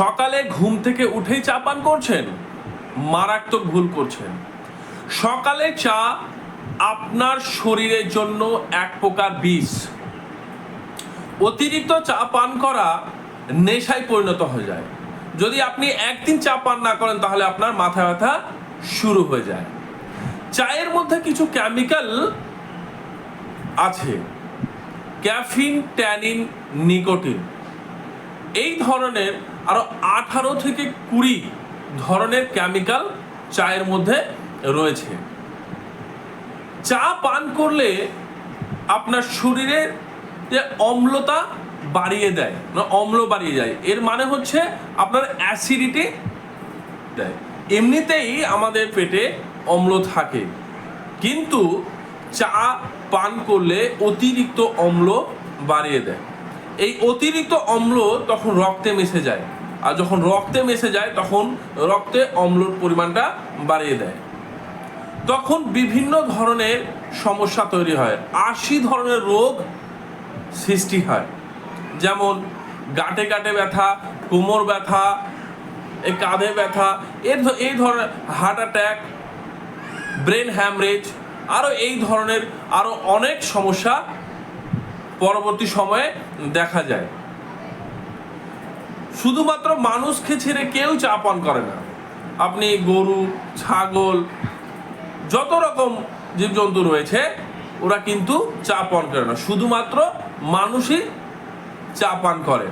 সকালে ঘুম থেকে উঠেই চা পান করছেন? মারাত্মক ভুল করছেন। সকালে চা আপনার শরীরের জন্য এক প্রকার বিষ। অতিরিক্ত চা পান করা নেশায় পরিণত হয়ে যায়। যদি আপনি একদিন চা পান না করেন, তাহলে আপনার মাথা ব্যথা শুরু হয়ে যায়। চায়ের মধ্যে কিছু কেমিক্যাল আছে। Caffeine, tannin, nicotine. এই ধরনের আরও আঠারো থেকে কুড়ি ধরনের কেমিক্যাল চায়ের মধ্যে রয়েছে। চা পান করলে আপনার শরীরের যে অম্লতা বাড়িয়ে দেয় না অম্ল বাড়িয়ে যায়, এর মানে হচ্ছে আপনার অ্যাসিডিটি দেয়। এমনিতেই আমাদের পেটে অম্ল থাকে, কিন্তু চা পান করলে অতিরিক্ত অম্ল বাড়িয়ে দেয়। এই অতিরিক্ত অম্ল তখন রক্তে মিশে যায়। আর যখন রক্তে মিশে যায়, তখন রক্তে অম্লর পরিমাণটা বাড়িয়ে দেয়। তখন বিভিন্ন ধরনের সমস্যা তৈরি হয়। আশি ধরনের রোগ সৃষ্টি হয়। যেমন গাঁটে গাঁটে ব্যথা, কোমর ব্যথা এই কাঁধে ব্যথা এর এই ধরনের হার্ট অ্যাটাক, ব্রেন হ্যামরেজ, আরও এই ধরনের আরও অনেক সমস্যা পরবর্তী সময়ে দেখা যায়। শুধুমাত্র মানুষকে ছেড়ে কেউ চা পান করে না। আপনি গরু, ছাগল, যত রকম জীবজন্তু রয়েছে, ওরা কিন্তু চা পান করে না। শুধুমাত্র মানুষই চা পান করে।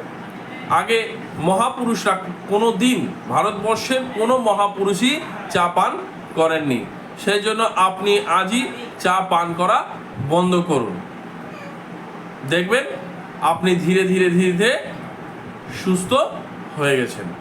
আগে মহাপুরুষরা কোনো দিন ভারতবর্ষের কোনো মহাপুরুষই চা পান করেননি। সেই জন্য আপনি আজই চা পান করা বন্ধ করুন। দেখবেন আপনি ধীরে ধীরে ধীরে ধীরে সুস্থ হয়ে গেছেন।